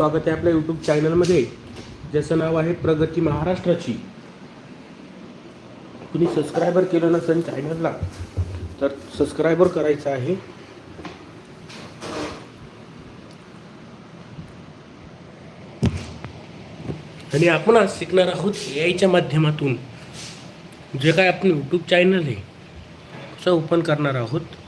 स्वागत आहे आपल्या यूट्यूब चॅनलमध्ये ज्याचं नाव आहे प्रगती महाराष्ट्राची. कुणी सबस्क्रायबर केलं नसेल चॅनलला तर सबस्क्रायबर करायचं आहे. आणि आपण आज शिकणार आहोत ए आयच्या माध्यमातून. जे काय आपण यूट्यूब चॅनल आहे कसं ओपन करणार आहोत.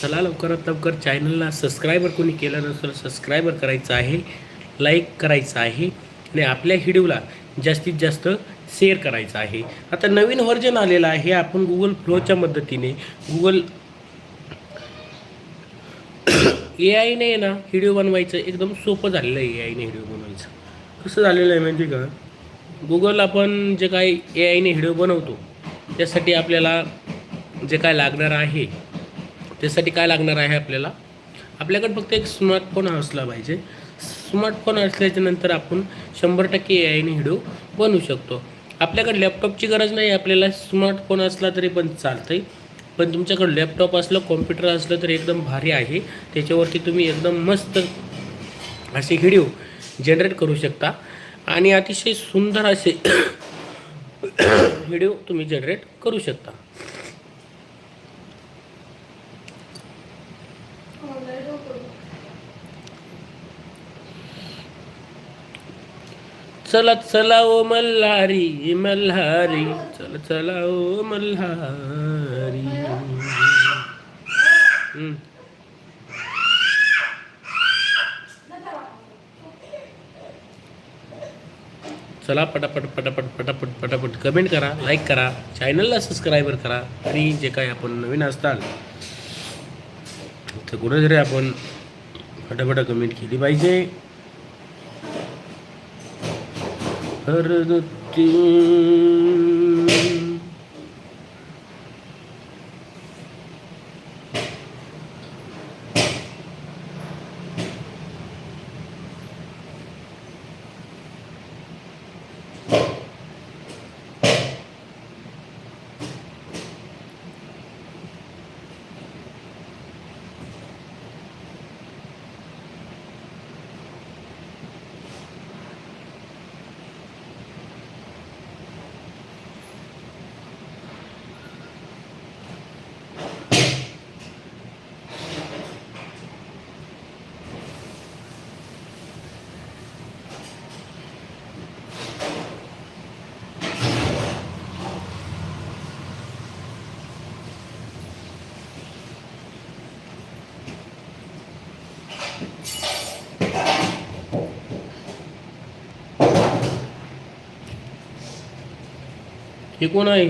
चला लवकरात लवकर चॅनलला सबस्क्रायबर कोणी केलं नसेल सबस्क्रायबर करायचं आहे लाईक करायचं आहे आणि आपल्या व्हिडिओला जास्तीत जास्त शेअर करायचं आहे. आता नवीन व्हर्जन आलेलं आहे आपण गुगल फ्लोच्या मदतीने गुगल ए आयने ना व्हिडिओ बनवायचं एकदम सोपं झालेलं आहे ए आयने व्हिडिओ बनवायचं. कसं झालेलं आहे माहिती का? गुगल आपण जे काय ए आयने व्हिडिओ बनवतो त्यासाठी आपल्याला जे काय लागणार आहे त्यासाठी काय लागणार आहे आपल्याला? आपल्याकडे फक्त एक स्मार्टफोन असला पाहिजे. स्मार्टफोन असल्याच्या नंतर आपण शंभर टक्के ए आयने व्हिडिओ बनवू शकतो. आपल्याकडे लॅपटॉपची गरज नाही आपल्याला स्मार्टफोन असला तरी पण चालतं आहे पण तुमच्याकडे लॅपटॉप असलं कॉम्प्युटर असलं तर एकदम भारी आहे. त्याच्यावरती तुम्ही एकदम मस्त असे व्हिडिओ जनरेट करू शकता. आणि अतिशय सुंदर असे व्हिडिओ तुम्ही जनरेट करू शकता. चला चला ओ मल्हारी मल्हारी. चला चला ओ मल्हारी. चला पटापट पटापट पटापट पटापट. कमेंट करा लाईक करा. चॅनलला सबस्क्राईबर करा. आणि जे काय आपण नवीन असताल तर कुठेतरी आपण फटाफट कमेंट केली पाहिजे. तर हे कोण आहे?